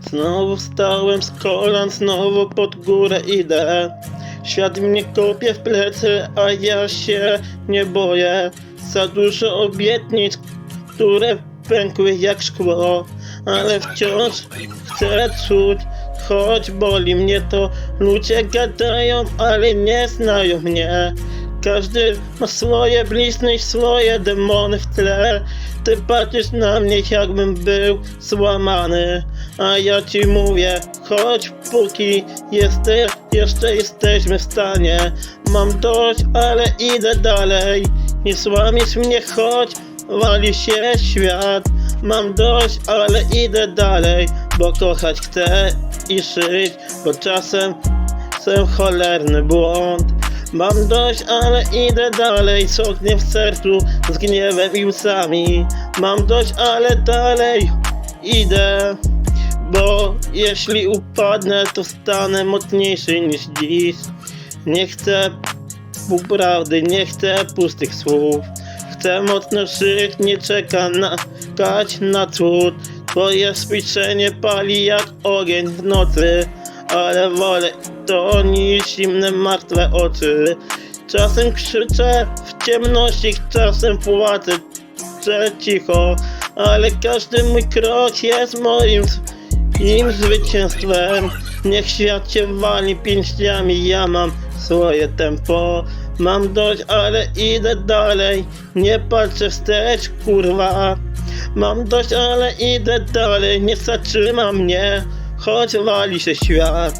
Znowu wstałem z kolan, znowu pod górę idę. Świat mnie kopie w plecy, a ja się nie boję. Za dużo obietnic, które pękły jak szkło, ale wciąż chcę czuć, choć boli mnie to. Ludzie gadają, ale nie znają mnie. Każdy ma swoje blizny i swoje demony w tle. Ty patrzysz na mnie, jakbym był złamany. A ja ci mówię, chodź póki jeste, jeszcze jesteśmy w stanie. Mam dość, ale idę dalej. Nie złamiesz mnie, chodź, wali się świat. Mam dość, ale idę dalej, bo kochać chcę i żyć, bo czasem Jestem cholerny błąd. Mam dość, ale idę dalej. Z ogniem w sercu, z gniewem i łzami. Mam dość, ale dalej idę. Bo jeśli upadnę, to stanę mocniejszy niż dziś. Nie chcę półprawdy, nie chcę pustych słów. Chcę mocno żyć, nie czekać na, czekać na cud. Twoje spojrzenie pali jak ogień w nocy, ale wolę to niż zimne martwe oczy. Czasem krzyczę w ciemności, czasem płacę cicho, ale każdy mój krok jest moim im zwycięstwem. Niech świat się wali pięściami, ja mam swoje tempo. Mam dość, ale idę dalej, nie patrzę wstecz, kurwa. Mam dość, ale idę dalej, nie zatrzyma mnie, choć wali się świat.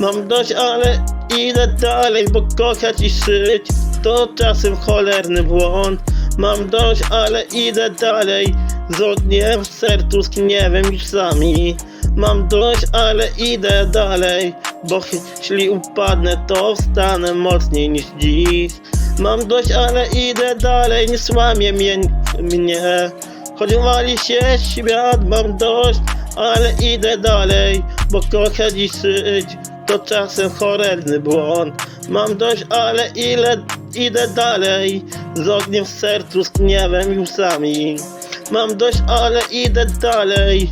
Mam dość, ale idę dalej, bo kochać i żyć to czasem cholerny błąd. Mam dość, ale idę dalej, z ogniem w sercu, z gniewem i sami. Mam dość, ale idę dalej, bo jeśli upadnę, to wstanę mocniej niż dziś. Mam dość, ale idę dalej, nie słamie mnie, mnie. Choć wali się świat, mam dość, ale idę dalej, bo kochać i żyć to czasem cholerny błąd. Mam dość, ale ile idę dalej, z ogniem w sercu, z gniewem i łzami. Mam dość, ale idę dalej,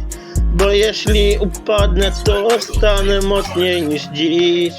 bo jeśli upadnę, to wstanę mocniej niż dziś.